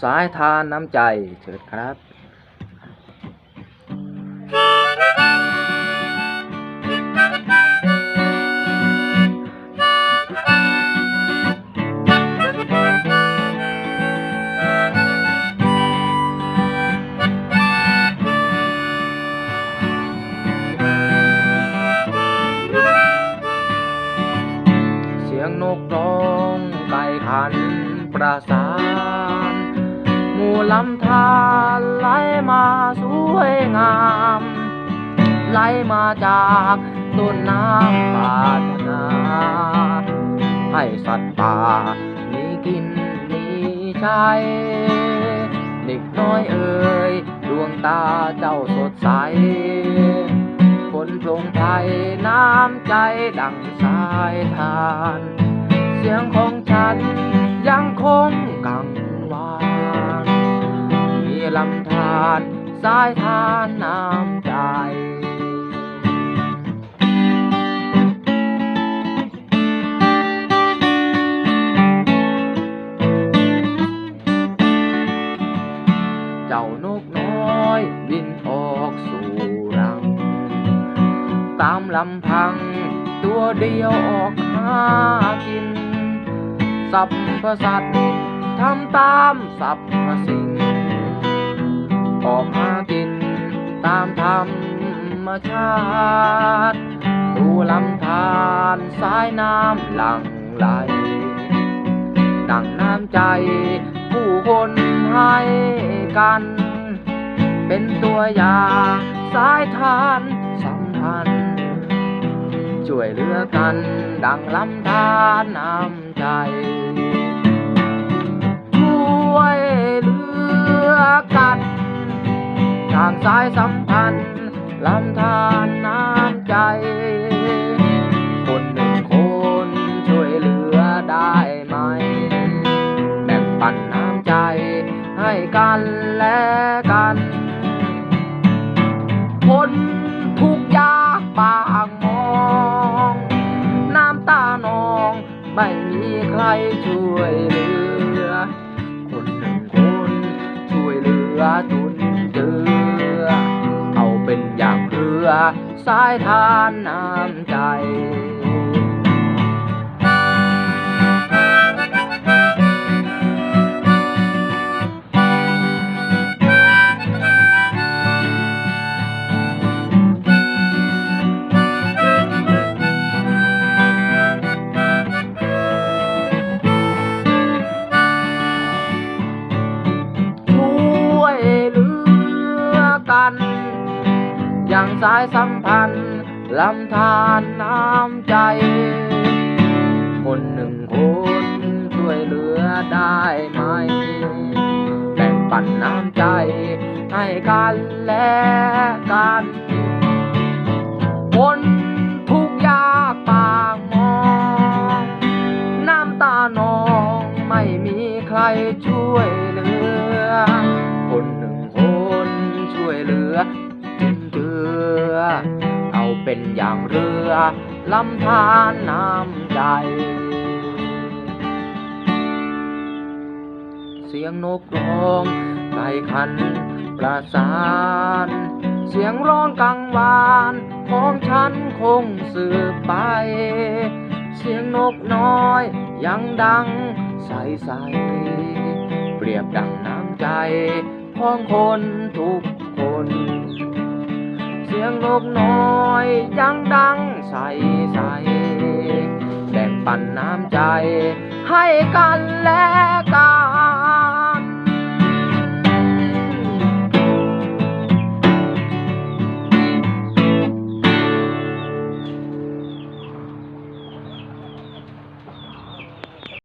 สายทานน้ำใจเถิดครับเสียงนกร้องไก่ขันประสาน มู่ลำธารไหลมาสวยงาม ไหลมาจากต้นน้ำปราถนาให้สัตว์ป่ามีกินมีใช้เด็กน้อยเอ่ยดวงตาเจ้าสดใสคนโปร่งไทยน้ำใจดังสายทาน เสียงของฉันยังคง ลำธารสายทานน้ำใจเจ้านกน้อยบินออกสู่รัง ตามลำพังตัวเดียวออกหากิน สัพพสัตว์ทำตามสัพพสิ่ง ชาติ ดูลำธารสายน้ำหลั่งไหล ดังน้ำใจ ผู้คนให้กัน เป็นตัวอย่างสายทานสัมพันธ์ ช่วยเหลือกัน ดังลำธารน้ำใจช่วยเหลือกันทางสายสัมพันธ์ ลำธารน้ำใจ คนหนึ่งคนช่วยเหลือได้ไหม แบ่งปันน้ำใจให้กันและกัน คนทุกยากปากมอง น้ำตานองไม่มีใครช่วย สายทานน้ำใจช่วยเลือกัน อย่างสายสัมพันธ์ลำธารน้ำใจ คนหนึ่งคนช่วยเหลือได้ไหม แบ่งปันน้ำใจให้กันและกัน คนทุกยากปากมอง น้ำตานองไม่มีใครช่วยเหลือ คนหนึ่งคนช่วยเหลือ เจือ เอาเป็นอย่างเรือลำธารน้ำใจ เสียงนกร้องไก่ขันประสาน เสียงร้องกังวานของฉันคงสืบไป เสียงนกน้อยยังดังใสใสเปรียบดังน้ำใจของคนทุกคน สียงนกน้อยยังดังใสใสแบ่งปันน้ำใจให้กันและกัน